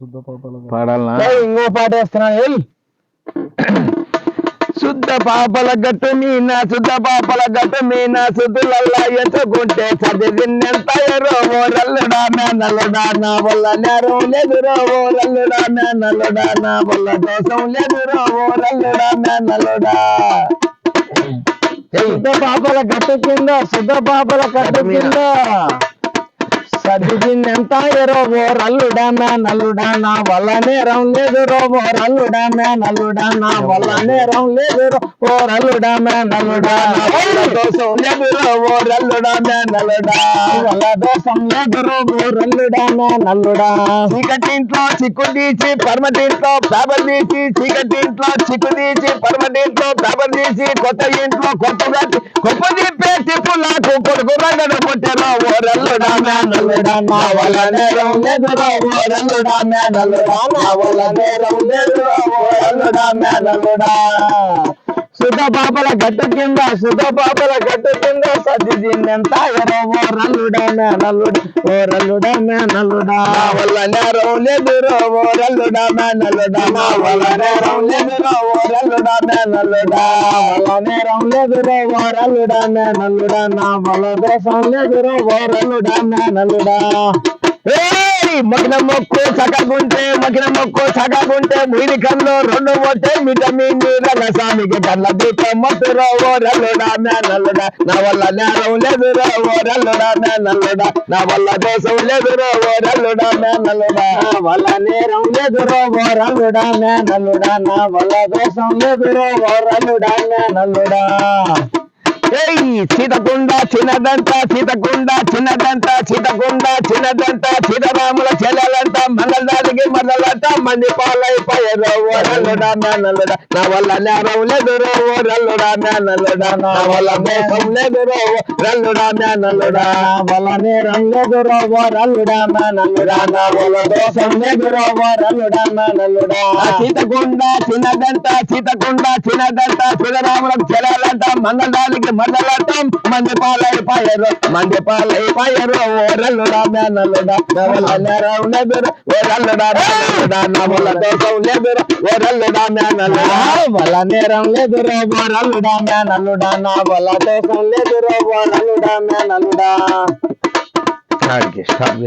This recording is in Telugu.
శుద్ధ పాపాల పాడాలనా? ఇంకో పాట వేస్తున్నాను ఏయ్. శుద్ధ పాపల గట్టు మీన శుద్ధ పాపల గట్టు మీన శుద్ధులల్లా ఎత్తుకుంటే చదివినంత ఎరోవో రల్లుడా నల్లుడా నా వల్ల నేరం లేదు రోవో రల్లుడా నల్లుడా నా వల్ల దోషం లేదు రోవో రల్లుడా నల్లుడా శుద్ధ పాపల గట్టు కింద శుద్ధ పాపల గట్టు కింద. చదివినంత ఎరోవో రల్లుడా నల్లుడా నా వల్ల నేరం లేదు రోవో రల్లుడా నల్లుడా నా వల్ల నేరం లేదు ఓ రల్లుడా నల్లుడా దోషం లేదు రోవో రల్లుడా నల్లుడా వల్ల దోషం లేదు రోవో రల్లుడా నల్లుడా చీకటింట్లో చిక్కు తీసి పరమటింట్లో పేపర్ తీసి చీకటింట్లో చిక్కు తీసి పరమటింట్లో పేపర్ తీసి కొత్త ఇంట్లో కొత్త పెట్టి గొప్ప తిప్పే తిప్పు నాకు కొడుకు రంగడ కొట్టారు ఓ రల్లుడా నల్లుడా నా వల్ల నేరం లేదురా ఓ రల్లుడా నల్లుడా నా వల్ల నేరం లేదురా ఓ రల్లుడా సుధ పాపల గట్టు కింద సుధ పాపల గట్టు కింద సదిజిన్నంత ఎరో ఓ రల్లుడా నల్లుడా ఓ రల్లుడా నల్లుడా వల్ల నేరం లేదురా ఓ రల్లుడా నల్లుడా వల్ల నేరం లేదురా ఓ రల్లుడా నల్లుడా వల్ల నేరం లేదురా ఓ నల్లుడా నా వల్ల దోషం లేదురా ఓ నల్లుడా ఏయ్ మగిన మొక్కు చక్కగుంటే మగిన మొక్కు చక్కగుంటే మీది కళ్ళు రెండు పోతే విటమిన్ రసానికి కళ్ళ దీపం మత్తురా ఓ రల్లుడా మే నల్లుడా. నా వల్ల నేరం లేదురో ఓ రల్లుడా మే నల్లుడా. నా వల్ల దోషం లేదురో ఓ రల్లుడా మే నల్లుడా. నా వల్ల నేరం లేదురో ఓ రల్లుడా మే నల్లుడా. నా వల్ల దోషం లేదురో ఓ రల్లుడా మే నల్లుడా. ఏయ్ సీతకుండ చిన్నదంట సీతకుండ చిన్నదంట సీతకుండ చిన్నదంట సీతారాముల చెల్లెలంట మంగళదానికి మరలంట మంది పాలైపోయారు ఓ రల్లుడా నా వల్ల నేరం లేదు రో ఓ రల్లుడా నల్లుడా నా వల్ల మోసం లేదు రో ఓ రల్లుడా నల్లుడా నా వల్ల నేరం లేదు రో రల్లుడా నల్లుడా నా వల్ల దోషం లేదు రో రల్లుడా నల్లుడా సీతకుండ చిన్నదంట సీతకుండ చిన్నదంట సీతారాములకు చెల్లెలంట మంగళదానికి మరలంట మంది పాలైపోయారు మంది పాలై పాయరు రల్లుడా నల్లుడా నా వల్ల నేరం లేదు రో ఓ రల్లుడా దోషం లేదు రో ఓ వల నేరం లేదు రో ఓ నవల దోషం లేదు రో ఓ ఆడికి స్టాప్